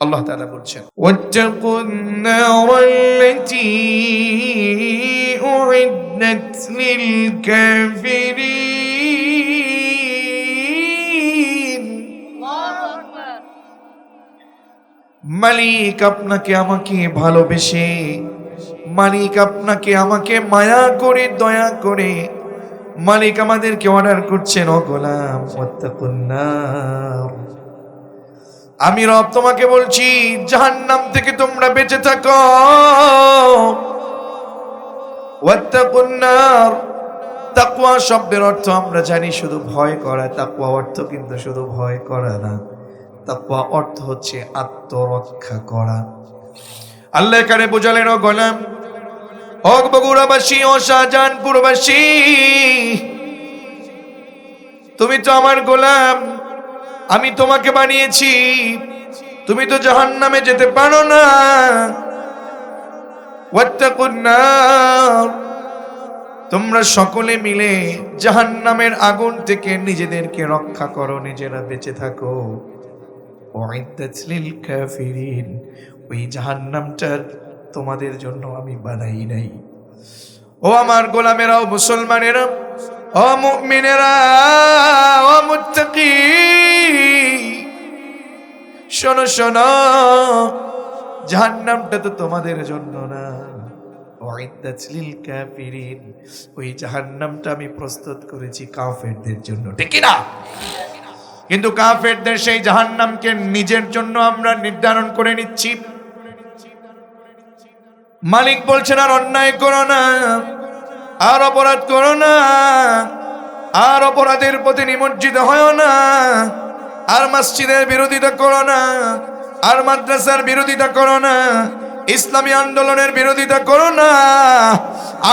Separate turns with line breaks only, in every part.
আল্লাহ তালা বলছেন মালিক আপনাকে আমাকে ভালোবেসে, মালিক আপনাকে আমাকে মায়া করে, দয়া করে, মালিক আমাদেরকে অর্ডার করছেন অগোলাম আমি রব তোমাকে বলছি, জাহান্নাম থেকে তোমরা বেঁচে থাকো। তাকওয়া শব্দের অর্থ আমরা জানি শুধু ভয় করা, তাকওয়া অর্থ কিন্তু শুধু ভয় করা না। তাকওয়া অর্থ হচ্ছে আত্মরক্ষা করা। আল্লাহ এখানে বোঝালেন গোলাম, হক বগুড়াবাসী, ও শাহজাহানপুরবাসী, তুমি তো আমার গোলাম। আমি তোমাকে বানিয়েছি। তুমি তো জাহান নামে যেতে পারো না। তোমরা সকলে মিলে জাহান নামের আগুন থেকে নিজেদেরকে রক্ষা করো, নিজেরা বেঁচে থাকো। ওই জাহান্নামটার তোমাদের জন্য আমি বানাই নাই। ও আমার গোলামেরা ও মুসলমানেরা ও মুমিনেরা শোনো শোনো। জাহান্নামটা তো তোমাদের জন্য না। ওই জাহান্নামটা আমি প্রস্তুত করেছি কাফেরদের জন্য, ঠিক না কিন্তু কাফেরদের সেই জাহান্নামকে নিজের জন্য আমরা নির্ধারণ করে নিচ্ছি। মালিক বলছেন, আর অন্যায় করো না, আর অপরাধ করো না, আর অপরাধের প্রতি নিমজ্জিত হয় না। আর মসজিদের বিরোধিতা করো না, আর মাদ্রাসার বিরোধিতা করো না, ইসলামী আন্দোলনের বিরোধিতা করো না,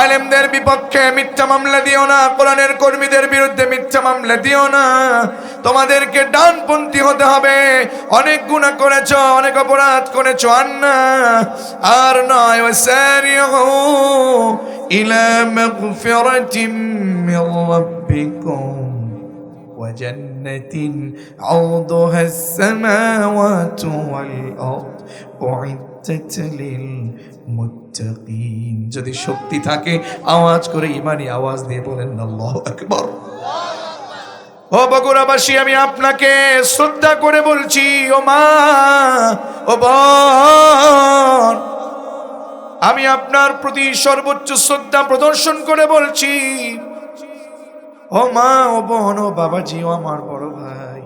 আলেমদের বিপক্ষে মিথ্যা মামলা দিও না, কোরআনের কর্মীদের বিরুদ্ধে মিথ্যা মামলা দিও না। তোমাদেরকে ডানপন্থী হতে হবে। অনেক গুণা করেছ, অনেক অপরাধ করেছ, আর না, আর নয়, ওয়াসারিউ ইলা মাগফিরাতিম মির রাব্বিকুম। وجنة عرضها السماوات والأرض أعدت للمتقين যদি শক্তি থাকে আওয়াজ করে ইমানি আওয়াজ দিয়ে বলেন আল্লাহু আকবার ও বগুড়াবাসী আমি আপনাকে শ্রদ্ধা করে বলছি ও মা ও বোন আমি আপনার প্রতি সর্বোচ্চ শ্রদ্ধা প্রদর্শন করে বলছি ও মা, ও বোন, ও বাবাজি, ও আমার বড় ভাই,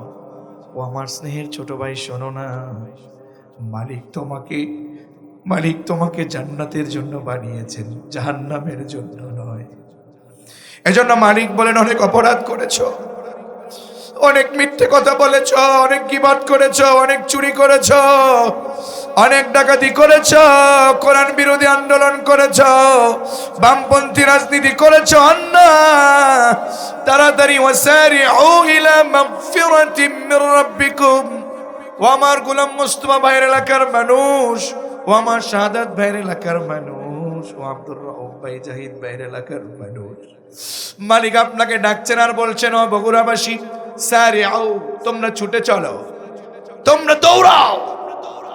ও আমার স্নেহের ছোট ভাই, শোনো না। মালিক তোমাকে মালিক তোমাকে জান্নাতের জন্য বানিয়েছেন, জাহান্নামের জন্য নয়। এজন্য মালিক বলেন, অনেক অপরাধ করেছ, অনেক মিথ্যে কথা বলেছ, অনেক গিবাদ করেছ, অনেক চুরি করেছ অনেক ডাকাতি করেছ, কোরআন বিরোধী আন্দোলন করেছ, বামপন্থী রাজনীতি করেছ অন্য তাড়াতাড়ি ও আমার গোলাম মুস্তফা ভাইয়ের এলাকার মানুষ ও আমার শাহাদাত ভাইয়ের এলাকার মানুষ ও আব্দুর রহমান ভাই, জাহিদ ভাইয়ের এলাকার মানুষ। মালিক আপনাকে ডাকছেন আর বলছেন, ও বগুড়াবাসী স্যারে তোমরা ছুটে চলো। তোমরা দৌড়াও।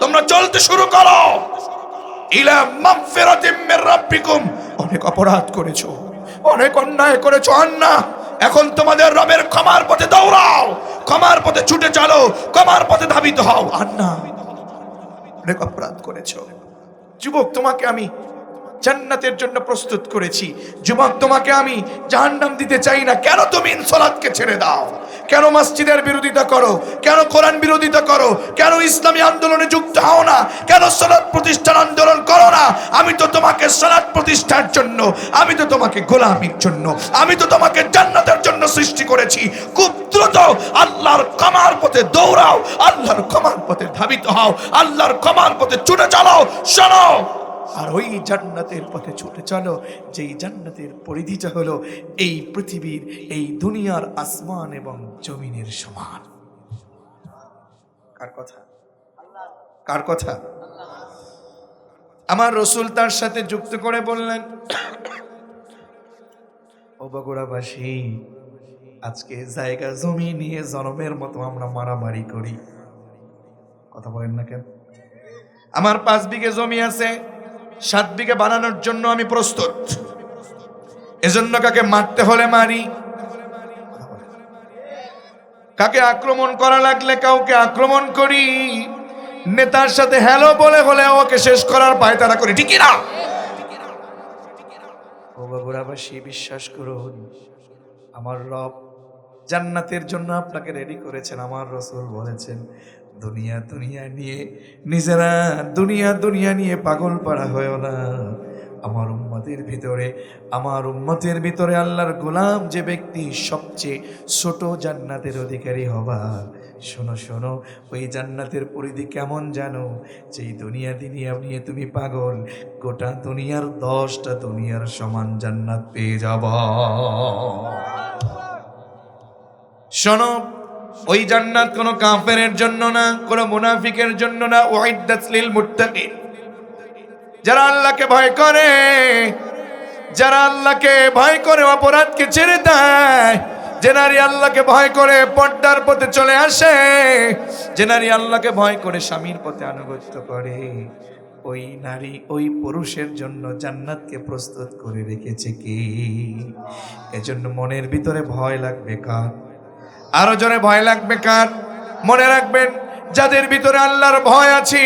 তোমরা চলতে শুরু করো। ইলা মাগফিরাতিম মির রাব্বিকুম। অনেক অপরাধ করেছ, অনেক অন্যায় করেছ, আন্না। এখন তোমাদের রবের ক্ষমার পথে দৌড়াও, ক্ষমার পথে ছুটে চালো, ক্ষমার পথে ধাবিত হও। আন্না, অনেক অপরাধ করেছ। যুবক, তোমাকে আমি জান্নাতের জন্য প্রস্তুত করেছি। যুবক, তোমাকে আমি জাহান্নাম দিতে চাই না। কেন তুমি ইনসলাতকে ছেড়ে দাও? কেন মসজিদের বিরোধিতা করো? কেন কোরআন বিরোধিতা করো? কেন ইসলামী আন্দোলনে যুক্ত হও না? কেন সলাৎ প্রতিষ্ঠান আন্দোলন করো না? আমি তো তোমাকে সলাৎ প্রতিষ্ঠার জন্য, আমি তো তোমাকে গোলামির জন্য, আমি তো তোমাকে জান্নাতের জন্য সৃষ্টি করেছি। খুব দ্রুত আল্লাহর কমার পথে দৌড়াও, আল্লাহর কমার পথে ধাবিত হও, আল্লাহর কমার পথে ছুটে চালাও শোনো আর ওই জান্নাতের পথে ছুটে চলো, যেই জান্নাতের পরিধিটা হলো এই পৃথিবীর, এই দুনিয়ার আসমান এবং জমিনের সমান। কার কথা? কার কথা? আমার রসুল তার সাথে যুক্ত করে বললেন, ও বগুড়াবাসী, আজকে জায়গা জমি নিয়ে জনমের মতো আমরা মারামারি করি। কথা বলেন না কেন? আমার পাঁচ বিঘে জমি আছে সাত বিঘে বানানোর জন্য আমি প্রস্তুত। এজন্য কাকে মারতে হলে মারি? কাকে আক্রমণ করা লাগলে কাউকে আক্রমণ করি? নেতার সাথে হ্যালো বলে হলে ওকে শেষ করার পায়তারা করি। ঠিক না বিশ্বাস করুন, আমার রব জান্নাতের জন্য আপনাকে রেডি করেছেন, আমার রসুল বলেছেন। দুনিয়া দুনিয়া নিয়ে, নিজেরা দুনিয়া দুনিয়া নিয়ে পাগল পাড়া হয়েও না। আমার উম্মতের ভিতরে, আমার উম্মতের ভিতরে আল্লাহর গোলাম যে ব্যক্তি সবচেয়ে ছোট জান্নাতের অধিকারী হবা শোনো শোনো, ওই জান্নাতের পরিধি কেমন জানো? যেই দুনিয়া দুনিয়া নিয়ে তুমি পাগল, গোটা দুনিয়ার দশটা দুনিয়ার সমান জান্নাত পেয়ে যাব। শোনো ওই জান্নাত কোনো কাফেরের জন্য না, কোনো মুনাফিকের জন্য না। ওয়াইদাত লিল মুত্তাকিন। যারা আল্লাহকে ভয় করে, যারা আল্লাহকে ভয় করে, অপরাধকে ছেড়ে দেয়, যে নারী আল্লাহকে ভয় করে পর্দার পথে চলে আসে, যে নারী আল্লাহকে ভয় করে স্বামীর পথে আনুগত্য করে, ওই নারী ওই পুরুষের জন্য জান্নাতকে প্রস্তুত করে রেখেছে কি? এজন্য মনের ভিতরে ভয় লাগবে কার? আরও জোরে ভয় লাগবে কার? মনে রাখবেন, যাদের ভিতরে আল্লাহর ভয় আছে,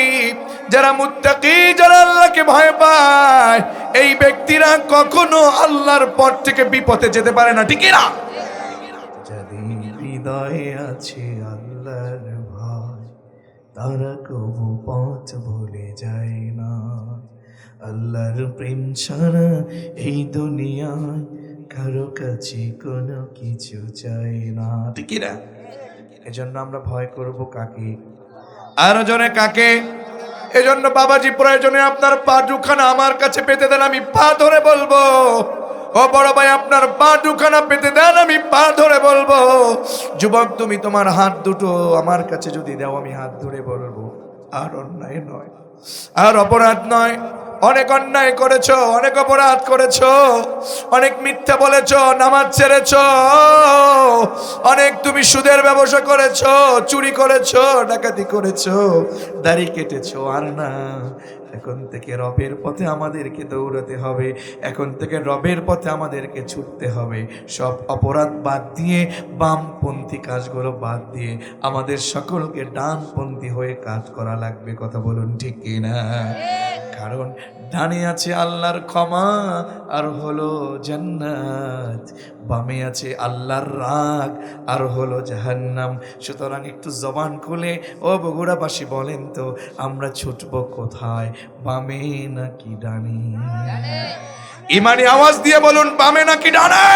যারা মুত্তাকি, যারা আল্লাহকে ভয় পায়, এই ব্যক্তিরা কখনো আল্লাহর পথ থেকে বিপথে যেতে পারে না, ঠিক না হৃদয়ে আছে আল্লাহর ভয়, তারা কবু পথ ভুলে যায় না। আল্লাহর প্রেম ছাড়া এই দুনিয়ায় কারও কাছে কোনো কিছু চাই না। ঠিক না? এজন্য আমরা ভয় করব কাকে? আরও জনে কাকে? এজন্য বাবাজি, প্রয়োজনে আপনার পা দুখানা আমার কাছে পেতে দেন, আমি পা ধরে বলব। ও বড় ভাই, আপনার পা দুখানা পেতে দেন, আমি পা ধরে বলব। যুবক, তুমি তোমার হাত দুটো আমার কাছে যদি দাও, আমি হাত ধরে বলব। আর অন্যায় নয়, আর অপরাধ নয়। অনেক অন্যায় করেছ, অনেক অপরাধ করেছ, অনেক মিথ্যা বলেছ, নামাজ ছেড়েছো, অনেক তুমি সুদের ব্যবসা করেছ, চুরি করেছ, ডাকাতি করেছ, দাড়ি কেটেছ আর না এখন থেকে রবের পথে আমাদেরকে দৌড়াতে হবে। এখন থেকে রবের পথে আমাদেরকে ছুটতে হবে। সব অপরাধ বাদ দিয়ে বামপন্থী কাজগুলো বাদ দিয়ে আমাদের সকলকে ডানপন্থী হয়ে কাজ করা লাগবে। কথা বলুন ঠিক কিনা? কারণ ডানে আছে আল্লাহর ক্ষমা আর হলো জান্নাত। বামে আছে আল্লাহর রাগ আর হলো জাহান্নাম। সুতরাং একটু জবান খুলে, ও বগুড়াবাসী বলেন তো, আমরা ছুটব কোথায়? বামে নাকি ডানে? ইমানি আওয়াজ দিয়ে বলুন, বামে নাকি ডানে?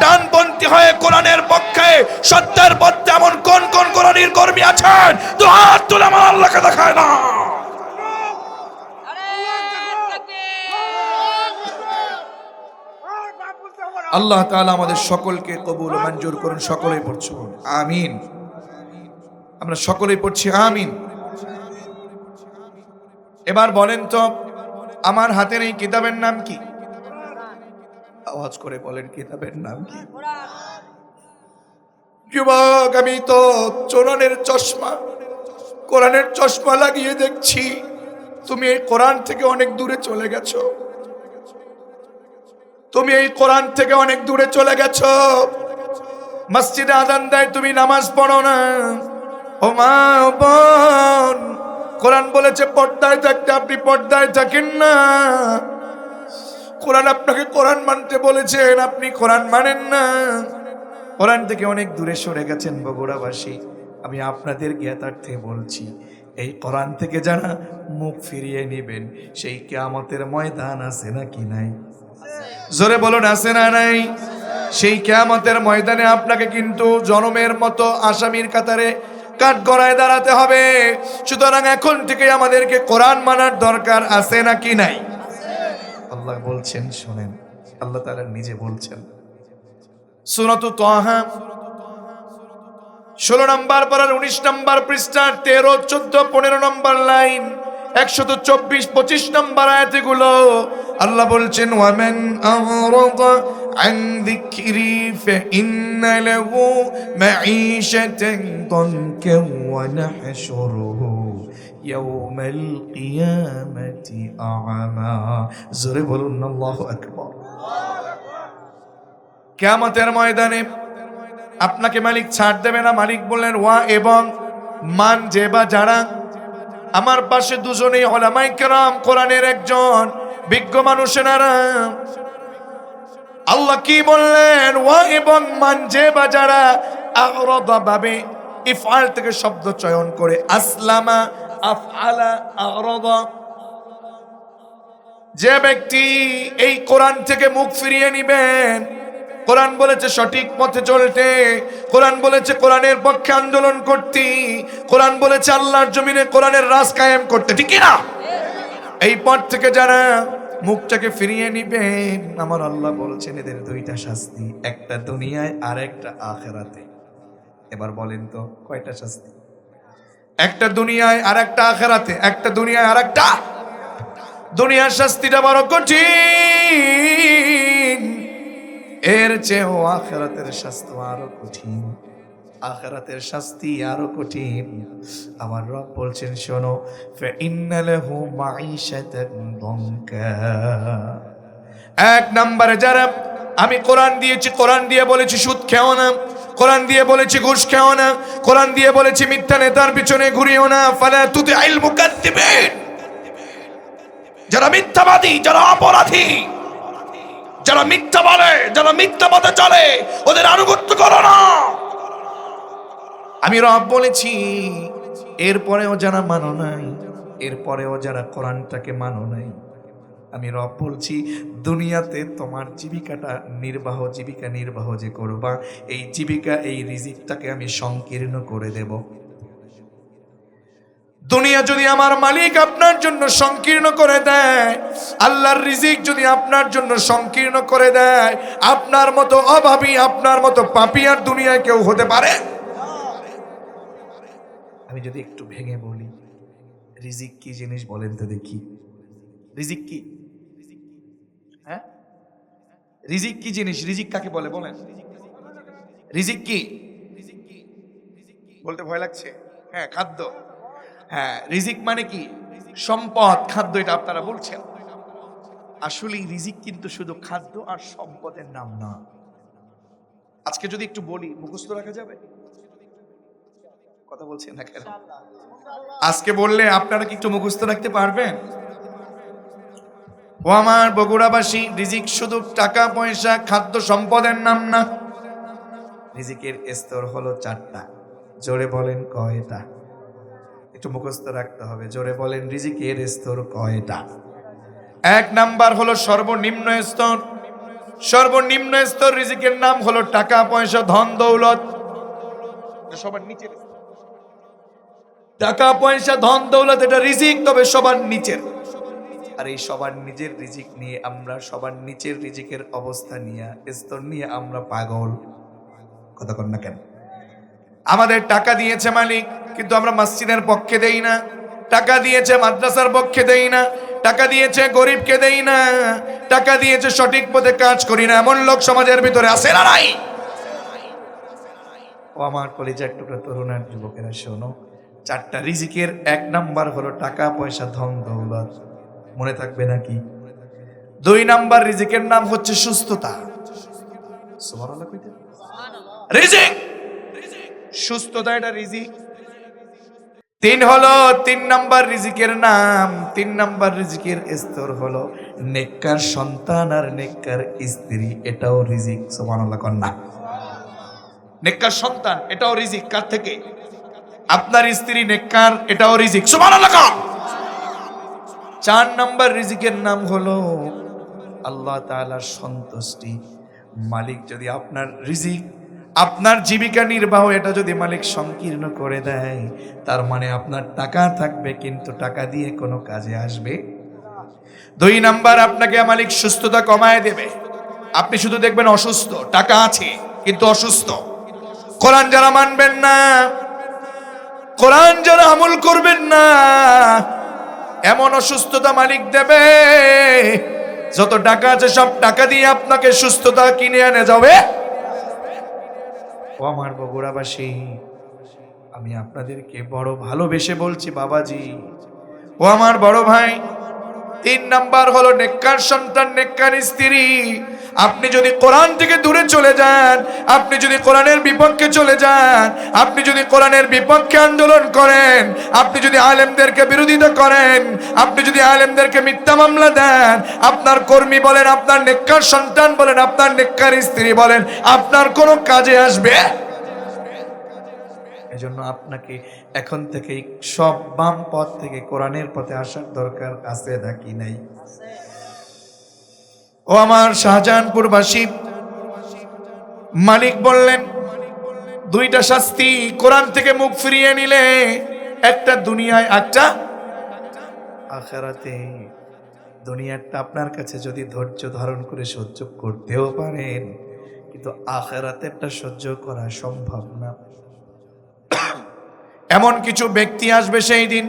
ডানপন্থী হয়ে কোরআনের পক্ষে, সত্যের পথে এমন কোন কোন কোরআনের কর্মী আছেন, তো হাত তুলে আমার আল্লাহকে দেখায় না। আল্লাহ তাআলা আমাদের সকলকে কবুল মঞ্জুর করুন, সকলেই পড়ছি। আমিন। আমরা সকলেই পড়ছি, আমিন। এবার বলেন তো, আমার হাতের এই কিতাবের নাম কি? আওয়াজ করে বলেন, কিতাবের নাম কি? যুবক, আমি তো চোরনের চশমা, কোরআনের চশমা লাগিয়ে দেখছি। তুমি এই কোরআন থেকে অনেক দূরে চলে গেছো। তুমি এই কোরআন থেকে অনেক দূরে চলে গেছ। মসজিদে আদান দেয়, তুমি নামাজ পড়ো না। ও মা বোন, কোরআন বলেছে, পর্দায় থাকতে আপনি পর্দায় থাকেন না। কোরআন আপনাকে কোরআন মানতে বলেছেন আপনি কোরআন মানেন না। কোরআন থেকে অনেক দূরে সরে গেছেন বগুড়াবাসী। আমি আপনাদের জ্ঞাতার্থে বলছি, এই কোরআন থেকে যারা মুখ ফিরিয়ে নেবেন, সেই কে কেয়ামতের ময়দান আছে নাকি নাই? জোরে বলুন, আছে না নাই? সেই কেয়ামতের ময়দানে আপনাকে কিন্তু জনমের মতো আসামির কাতারে কাঠ গড়ায় দাঁড়াতে হবে। সুতরাং এখন থেকে আমাদেরকে কোরআন মানার দরকার আছে নাকি নাই? আল্লাহ বলছেন, শোনেন, আল্লাহ তাআলা নিজে বলছেন। সুরতু তোহা, ষোলো নম্বর পারার উনিশ নম্বর পৃষ্ঠার তেরো, চোদ্দ, পনেরো নম্বর লাইন। একশত চব্বিশ পঁচিশ নম্বর আয়াতগুলো আল্লাহ বলছেন ওয়ামেন আওরাদা عن ذكري فإن له معيشة ضنكا ونحشره ইয়াউমাল কিয়ামাতি আ'মা জোরে বলুন আল্লাহু আকবার কিয়ামতের ময়দানে আপনাকে মালিক ছাড় দেবে না মালিক বললেন ওয়া এবং মান যে বা যারা আমার পাশে দুজনেই ওলামাই কেরাম, কোরআনের একজন বিজ্ঞ মানুষেরা আল্লাহ কি বললেন? ওয়া এবং মান যে বা যারা আরদা ভাবে ইফআল থেকে শব্দ চয়ন করে, আসলামা আফআলা আরদা। যে ব্যক্তি এই কোরআন থেকে মুখ ফিরিয়ে নিবেন কোরআন বলেছে সঠিক পথে চলতে। কোরআন বলেছে কোরআনের পক্ষে আন্দোলন করতে। কোরআন বলেছে আল্লাহর জমিনে কোরআনের রাজ কায়েম করতে। ঠিক না এই পথ থেকে যারা মুখটাকে ফিরিয়ে নিবেন আমার আল্লাহ বলছেন এদের দুইটা শাস্তি, একটা দুনিয়ায় আর একটা আখেরাতে। এবার বলেন তো, কয়টা শাস্তি? একটা দুনিয়ায় আর একটা আখেরাতে, একটা দুনিয়ায় আর একটা। দুনিয়ার শাস্তিটা বড় কঠিন। এর চেয়েও আখেরাতের শাস্তি আরও কঠিন। আখেরাতের শাস্তি আরও কঠিন। আমার রব বলছেন, শোনো, ফাইন্নালাহু মাঈশাতান দনকা। এক নম্বরে যারা, আমি কোরআন দিয়েছি, কোরআন দিয়ে বলেছি সুদ খেও না। কোরআন দিয়ে বলেছি ঘুষ খেও না। কোরআন দিয়ে বলেছি মিথ্যা নেতার পিছনে ঘুরিও না। ফালা তুতি আইল মুকাদ্দিবিন। যারা মিথ্যাবাদী, যারা অপরাধী যারা মিথ্যা বলে, যারা মিথ্যা পথে চলে, ওদের আনুগত্য করো না। আমি রব বলেছি, এরপরেও যারা মানো নাই, এরপরেও যারা কোরআনটাকে মানো নাই, আমি রব বলছি, দুনিয়াতে তোমার জীবিকাটা নির্বাহ, জীবিকা নির্বাহ যে করবা, এই জীবিকা, এই রিজিকটাকে আমি সংকীর্ণ করে দেব। দুনিয়া যদি আমার মালিক আপনার জন্য সংকীর্ণ করে দেয়, আল্লাহর রিজিক যদি আপনার জন্য সংকীর্ণ করে দেয়, আপনার মতো অভাবী, আপনার মতো পাপি আর দুনিয়ায় কেউ হতে পারে? আমি যদি একটু ভেঙে বলি, রিজিক কি জিনিস বলেন তো দেখি। রিজিক কি? হ্যাঁ? রিজিক কি জিনিস? রিজিক কাকে বলে? বলেন। রিজিক কি? বলতে ভয় লাগছে? হ্যাঁ খাদ্য। হ্যাঁ রিজিক মানে কি? সম্পদ, খাদ্য, এটা আপনারা বলছেন। আসলে রিজিক কিন্তু শুধু খাদ্য আর সম্পদের নাম না। আজকে যদি একটু বলি, মুখস্থ রাখা যাবে? কথা বলছেন না কেন? আজকে বললে আপনারা কি একটু মুখস্থ রাখতে পারবেন? ও আমার বগুড়াবাসী, রিজিক শুধু টাকা, পয়সা, খাদ্য, সম্পদের নাম না। রিজিকের স্তর হলো চারটা। জোরে বলেন কয়টা? একটু মুখস্থ রাখতে হবে। জোরে বলেন, রিজিকের স্তর কয়টা? এক নাম্বার হলো সর্বনিম্ন স্তর। সর্বনিম্ন স্তর রিজিকের নাম হলো টাকা, পয়সা, ধন, দৌলত। সবার নিচের টাকা, পয়সা, ধন, দৌলত, এটা রিজিক, তবে সবার নিচের। আর এই সবার নিজের রিজিক নিয়ে আমরা সবার নিচের রিজিকের অবস্থা নিয়ে, স্তর নিয়ে আমরা পাগল। কথা কন না কেন? আমাদের টাকা দিয়েছে মালিক, কিন্তু আমরা মসজিদের পক্ষে দেই না। টাকা দিয়েছে মাদ্রাসার পক্ষে দেই না। টাকা দিয়েছে গরিবকে দেই না। টাকা দিয়েছে সঠিক পথে কাজ করি না। এমন লোক সমাজের ভিতরে আসে না নাই? ও আমার কলেজের টুকরা তরুণ আর যুবকেরা, শোনো, চারটা রিজিকের এক নাম্বার হলো টাকা, পয়সা, ধন, দৌলত। মনে থাকবে নাকি? দুই নাম্বার রিজিকের নাম হচ্ছে সুস্থতা। রিজিক! সুস্থতা এটা রিজিক। তিন হলো, তিন নাম্বার রিজিকের নাম, তিন নাম্বার রিজিকের স্তর হলো নেককার সন্তান আর নেককার স্ত্রী, এটাও রিজিক, সুবহানাল্লাহ কন্যা নেককার সন্তান, এটাও রিজিক, কার থেকে? আপনার স্ত্রী নেককার, এটাও রিজিক, সুবহানাল্লাহ চার নাম্বার রিজিকের নাম হলো আল্লাহ তাআলার সন্তুষ্টি। মালিক যদি আপনার রিজিক আপনার জীবিকা নির্বাহ এটা যদি মালিক সংকীর্ণ করে দেয়, তার মানে আপনার টাকা থাকবে, কিন্তু টাকা দিয়ে কোনো কাজে আসবে। দুই নাম্বার, আপনাকে মালিক সুস্থতা কমায় দেবে। আপনি শুধু দেখবেন অসুস্থ, টাকা আছে, কিন্তু অসুস্থ। কোরআন যারা মানবেন না, কোরআন যারা আমল করবেন না, এমন অসুস্থতা মালিক দেবে, যত টাকা আছে সব টাকা দিয়ে আপনাকে সুস্থতা কিনে এনে যাবে। ও আমার বগুড়াবাসী আমি আপনাদেরকে বড় ভালোবেসে বলছি বাবাজি। ও আমার বড় ভাই তিন নাম্বার হলো নেককার সন্তান, নেককার স্ত্রী। আপনি যদি কোরআন থেকে দূরে চলে যান, আপনি যদি কোরআনের বিপক্ষে চলে যান, আপনি যদি কোরআনের বিপক্ষে আন্দোলন করেন, আপনি যদি আলেমদেরকে বিরোধিতা করেন, আপনি যদি আলেমদেরকে মিথ্যা মামলা দেন, আপনার কর্মী বলেন, আপনার নেককার সন্তান বলেন, আপনার নেককার স্ত্রী বলেন, আপনার কোনো কাজে আসবে? এজন্য আপনাকে এখন থেকেই সব বাম পথ থেকে কোরআনের পথে আসার দরকার আছে নাকি নাই? ও আমার শাহজাহানপুরবাসী, মালিক বললেন, দুইটা শাস্তি কোরআন থেকে মুখ ফিরিয়ে নিলে একটা দুনিয়ায়, একটা আখেরাতে। দুনিয়াটা আপনার কাছে যদি ধৈর্য ধারণ করে সহ্য করতেও পারেন, কিন্তু আখেরাতেরটা সহ্য করা সম্ভব না। এমন কিছু ব্যক্তি আসবে সেই দিন।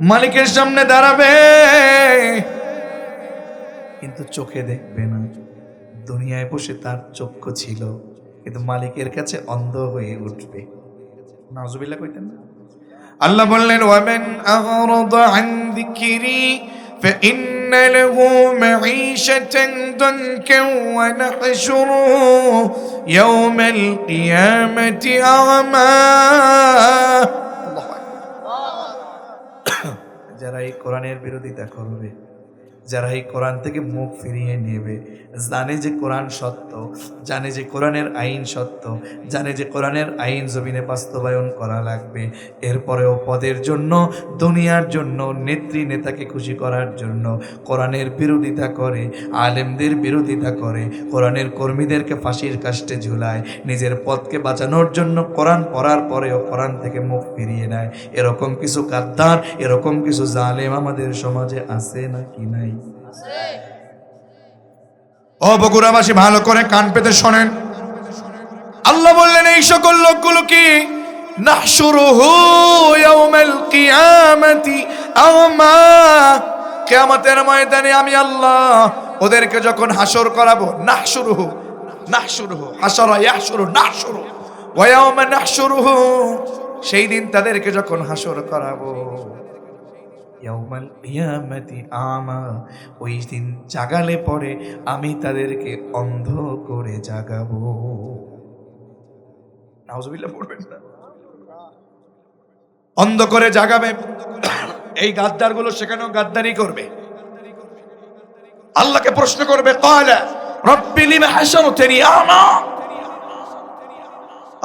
মালিকের সামনে দাঁড়াবে। কিন্তু চোখে দেখবে না। দুনিয়ায় বসে তার চক্ষু ছিল, কিন্তু মালিকের কাছে অন্ধ হয়ে উঠবে। নাজুবিল্লাহ কইতেন না? আল্লাহ বললেন ওয়ামেন আহরদ আন যিকরি فإن له معيشة ضنكا ونحشره يوم القيامة أعمى যারা এই কোরআনের বিরোধিতা করবে যারা এই কোরআন থেকে মুখ ফিরিয়ে নেবে, জানে যে কোরআন সত্য, জানে যে কোরআনের আইন সত্য, জানে যে কোরআনের আইন জমিনে বাস্তবায়ন করা লাগবে। এরপরেও পদের জন্য, দুনিয়ার জন্য, নেত্রী নেতাকে খুশি করার জন্য কোরআনের বিরোধিতা করে, আলেমদের বিরোধিতা করে, কোরআনের কর্মীদেরকে ফাঁসির কাষ্টে ঝুলায়, নিজের পদকে বাঁচানোর জন্য কোরআন পড়ার পরেও কোরআন থেকে মুখ ফিরিয়ে নেয়। এরকম কিছু গাদ্দার, এরকম কিছু জালেম আমাদের সমাজে আছে নাকি নাই? ও বগুড়াবাসী, ভালো করে কান পেতে শোনেন। আল্লাহ বললেন, এই সকল লোকগুলো কি? ময়দানে আমি আল্লাহ ওদেরকে যখন হাসর করাবো, নাহশুরুহু নাহশুরুহু হাসরা ইয়াহশুরু, নাহশুরু, ওয়া ইয়াউমা নাহশুরুহু, সেই দিন তাদেরকে যখন হাসর করাবো। কিয়ামাতি আমা, ওই দিন জাগালে পরে আমি তাদেরকে অন্ধ করে জাগাবো। পড়বেন না? অন্ধ করে জাগাবে। এই গাদ্দারগুলো সেখানেও গাদ্দারি করবে। আল্লাহকে প্রশ্ন করবে, কালা রব্বি লিমা হাসাউতানি আমা?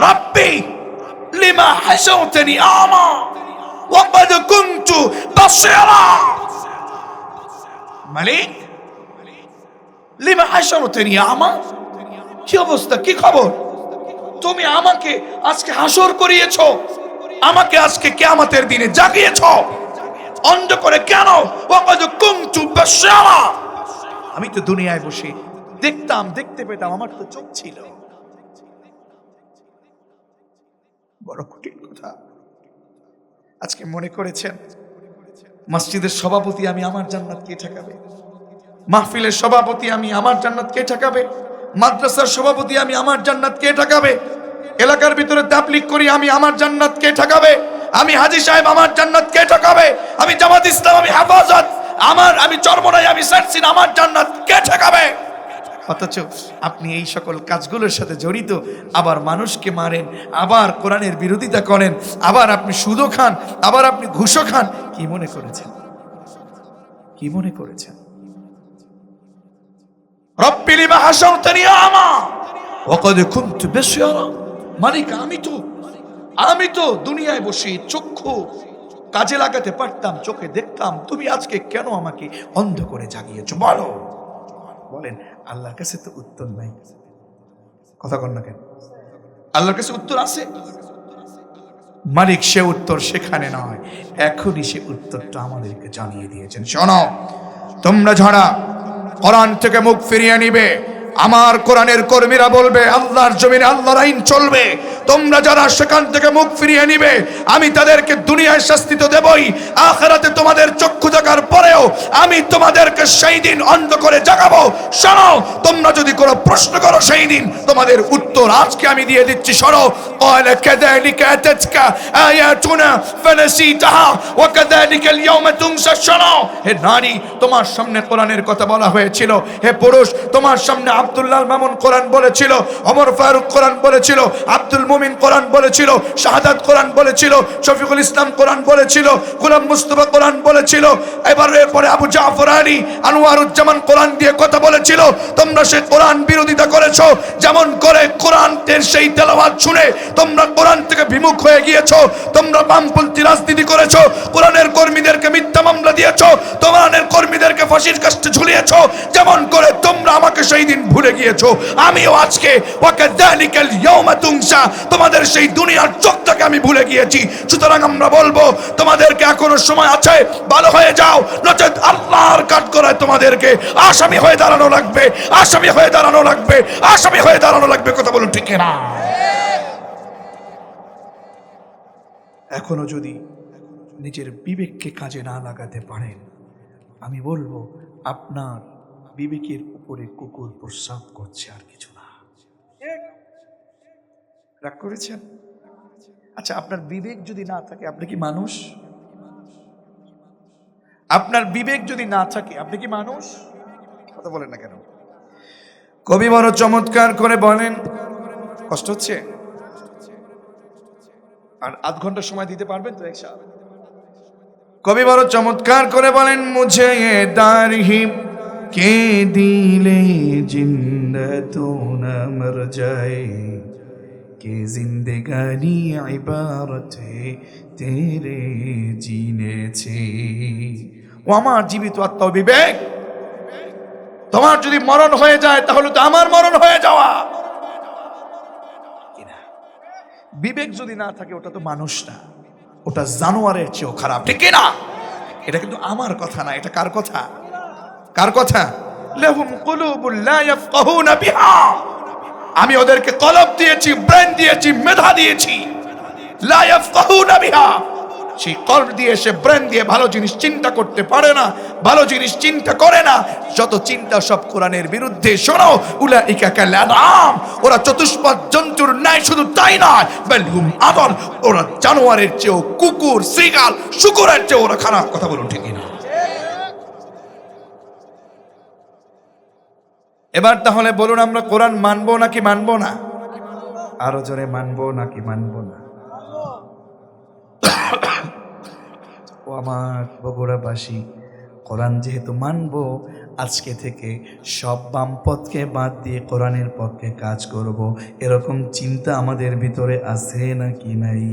রব্বি লিমা হাসাউতানি আমা? ওয়াকাদ মালিক, লিমা আমা, কি অবস্থা, কি খবর? তুমি আমাকে আজকে হাসর করিয়েছ, আমাকে আজকে কেয়ামতের দিনে জাগিয়েছ। অন্ধ করে কেন? আমি তো দুনিয়ায় বসে দেখতাম, দেখতে পেতাম, আমার তো চোখ ছিল। বড় কঠিন কথা। আজকে মনে করেছেন, মসজিদের সভাপতি আমি আমার জান্নাত কে ঠেকাবে? মাহফিলের সভাপতি আমি আমার জান্নাত কে ঠেকাবে? মাদ্রাসার সভাপতি আমি আমার জান্নাত কে ঠেকাবে? এলাকার ভিতরে তাবলিক করি আমি আমার জান্নাত কে ঠেকাবে? আমি হাজি সাহেব আমার জান্নাত কে ঠেকাবে? আমি জামাত ইসলাম, আমি হেফাজত। আমার, আমি চরমনাই, আমি সার্সিন আমার জান্নাত কে ঠেকাবে? অথচ আপনি এই সকল কাজগুলোর সাথে জড়িত। আবার মানুষকে মারেন, আবার কোরআনের বিরোধিতা করেন, আবার আপনি সুদও খান, আবার আপনি ঘুষও খান। কি মনে করেছেন? কি মনে করেছেন? রব্বিলি আমা? বাশিরা মালিক, আমি তো আমি তো দুনিয়ায় বসে চক্ষু কাজে লাগাতে পারতাম, চোখে দেখতাম। তুমি আজকে কেন আমাকে অন্ধ করে জাগিয়েছো? বলো। বলেন আল্লাহর কাছে তো উত্তর নাই। কথা কন না কেন? আল্লাহর কাছে উত্তর আছে। মালিক সে উত্তর সেখানে নয়। এখনই সে উত্তরটা আমাদেরকে জানিয়ে দিয়েছেন। শোনো, তোমরা ঝরা কোরআন থেকে মুখ ফিরিয়ে নিবে আমার কোরআনের কর্মীরা বলবে আল্লাহর জমিনে আল্লাহর আইন চলবে তোমরা যারা সেখান থেকে মুখ ফিরিয়ে নিবে আমি তাদেরকে দুনিয়ায় শাস্তি তো দেবই আখেরাতে তোমাদের চক্ষু দেখার পরেও আমি তোমাদেরকে সেই দিন অন্ধ করে জাগাবো শোনো তোমরা যদি কোনো প্রশ্ন করো সেই দিন তোমাদের উত্তর আজকে আমি দিয়ে দিচ্ছি শোনো قال كذلك أتتك آياتنا فنسيتها وكذلك اليوم تنسى শোনো হে নারী তোমার সামনে কোরআনের কথা বলা হয়েছিল হে পুরুষ তোমার সামনে আব্দুল্লাহ মামুন কোরআন বলেছিল, ওমর ফারুক কোরআন বলেছিল, আব্দুল মুমিন কোরআন বলেছিল, শাহাদাত কোরআন বলেছিল, শফিকুল ইসলাম কোরআন বলেছিল, গোলাম মুস্তফা কোরআন বলেছিল, এবার এরপরে আবু জাফর আলী আনোয়ারুজ্জামান কোরআন দিয়ে কথা বলেছিল, তোমরা সে কোরআন বিরোধিতা করেছ, যেমন করে কোরআনের সেই তেলাওয়াত শুনে তোমরা কোরআন থেকে বিমুখ হয়ে গিয়েছো, তোমরা বামপন্থী রাজনীতি করেছ, কোরআনের কর্মীদেরকে মিথ্যা মামলা দিয়েছ কোরআনের কর্মীদেরকে ফাঁসির কাছে ঝুলিয়েছো, যেমন করে তোমরা আমাকে সেই দিন ভুলে গিয়েছো? আমিও আজকে ওয়াকাদালিকাল ইয়াউমা তুনসা তোমাদের সেই দুনিয়ার চোখটাকে আমি ভুলে গিয়েছি। সুতরাং আমরা বলব, তোমাদেরকে এখনও সময় আছে, ভালো হয়ে যাও। নচেত আল্লাহর কাজ করায় তোমাদেরকে আসামি হয়ে দাঁড়ানো লাগবে, আসামি হয়ে দাঁড়ানো লাগবে, আসামি হয়ে দাঁড়ানো লাগবে, কথা বলুন ঠিক না এখনও যদি নিজের বিবেককে কাজে না লাগাতে পারেন, আমি বলব, আপনার বিবেকের উপরে কুকুর প্রস্রাব করছে আর কিছু না। রাগ করেছেন? আচ্ছা আপনার বিবেক যদি না থাকে, আপনি কি মানুষ? আপনার বিবেক যদি না থাকে, আপনি কি মানুষ? কথা বলেন না কেন? কবি বড় চমৎকার করে বলেন, কষ্ট হচ্ছে? আর আধ ঘণ্টা সময় দিতে পারবেন তো একসাথে কবি বড় চমৎকার করে বলেন, মুঝে এ দারহি কে দিলে জিন্দতো না মর যায়? কে জিন্দেগানি ইবারত তেরে জিনেছে? ও আমার জীবিত আত্মা বিবেক, তোমার যদি মরণ হয়ে যায়, তাহলে তো আমার মরণ হয়ে যাওয়া? বিবেক যদি না থাকে, ওটা তো মানুষ না। ওটা জানোয়ারের চেয়েও খারাপ। ঠিক না এটা কিন্তু আমার কথা না, এটা কার কথা? কার কথা? আমি ওদেরকে কলব দিয়েছি, ব্রেন দিয়েছি, মেধা দিয়েছি। সেই কল দিয়ে সে ব্রেন দিয়ে ভালো জিনিস চিন্তা করতে পারে না, ভালো জিনিস চিন্তা করে না। যত চিন্তা সব কোরআনের বিরুদ্ধে, শোনো উলা ইকাকা লানাম ওরা চতুষ্পদ জন্তুর ন্যায় শুধু তাই নয় বেলহুম আদল ওরা জানোয়ারের চেয়েও কুকুর শ্রীগাল শুকুরের চেয়েও ওরা খারাপ। কথা বলুন ঠিকই না এবার তাহলে বলুন, আমরা কোরআন মানবো নাকি মানবো না? আরও জোরে, মানবো নাকি মানবো না? ও আমার বগুড়াবাসী, কোরআন যেহেতু মানবো, আজকে থেকে সব বাম পথকে বাদ দিয়ে কোরআনের পথে কাজ করব। এরকম চিন্তা আমাদের ভিতরে আছে নাকি নাই?